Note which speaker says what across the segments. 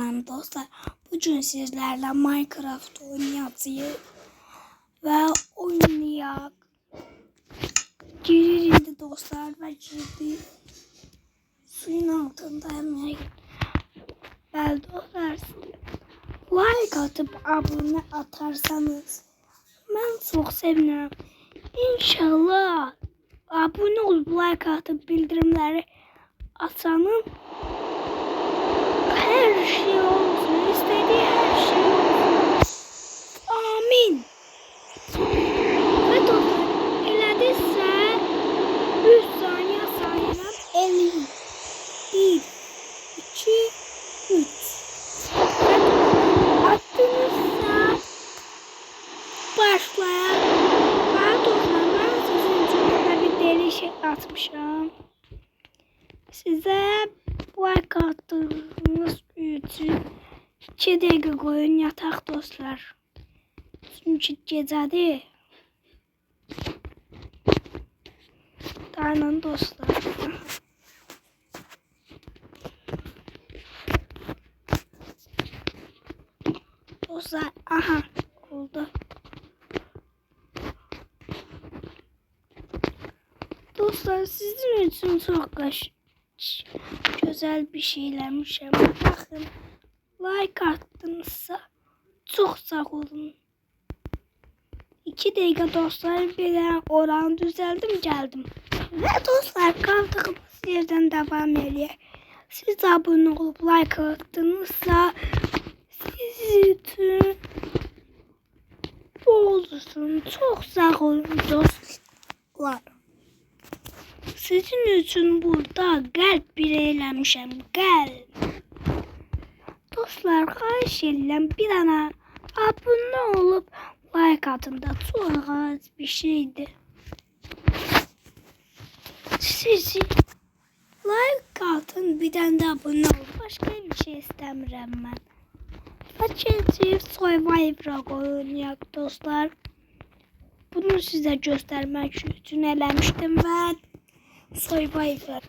Speaker 1: Merhaba dostlar. Bugün sizlerle Minecraft oynayacağız. Ve oynayak. Girir indi dostlar ve girdi. Suyun altında hemen. Bəli dostlar. Like atıp abone atarsanız ben çok sevinirim. İnşallah abone olup like atıp bildirimleri atanın her şey olsun. istediği her şey olsun. Amin. Ve dostlar elədinsə 3 saniye sayıram 50. 1 2 3 Attınızsa başlayaq. Bana dostlar ben şey. Size like attığınız için 2 dəqiqə qoyun yataq dostlar. Çünki gecədir. Dayanın dostlar. Dostlar, aha oldu. Dostlar sizin için çok kaş güzel bir şeylermişim. Bakın like attınızsa çok sağ olun. İki dakika dostlar bir oran düzeldim geldim. Ve dostlar kaldığımız yerden devam ediyor. Siz abone olup like attınızsa sizi için olsun. Çok sağ olun dostlar. Sizin için burada kalp bir eylemişim. Gel. Dostlar xahiş edirəm bir ana abone olup like atın da az bir şeydi. Sizi like atın bir tane de abone olun. Başka bir şey istəmirəm mən. Açıcı Survivor'a oynayaq dostlar. Bunu size göstermek için eləmişdim və Survivor.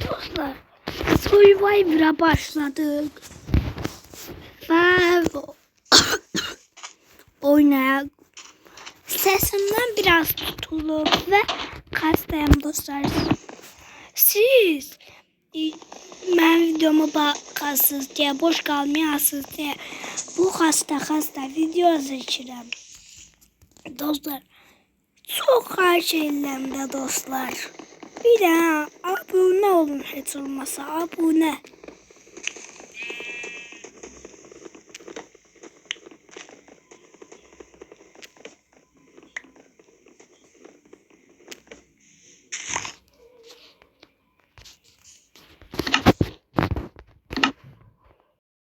Speaker 1: Dostlar Survivor'a başladık. Ve oynayaq. Sesimden biraz tutulur ve hastayım dostlar. Siz e, mən videomu baxasınız deyə, boş qalmayasınız deyə bu hasta hasta video seçirəm. Dostlar, çok edirəm də dostlar. Bir də abunə olun heç olmasa, abunə.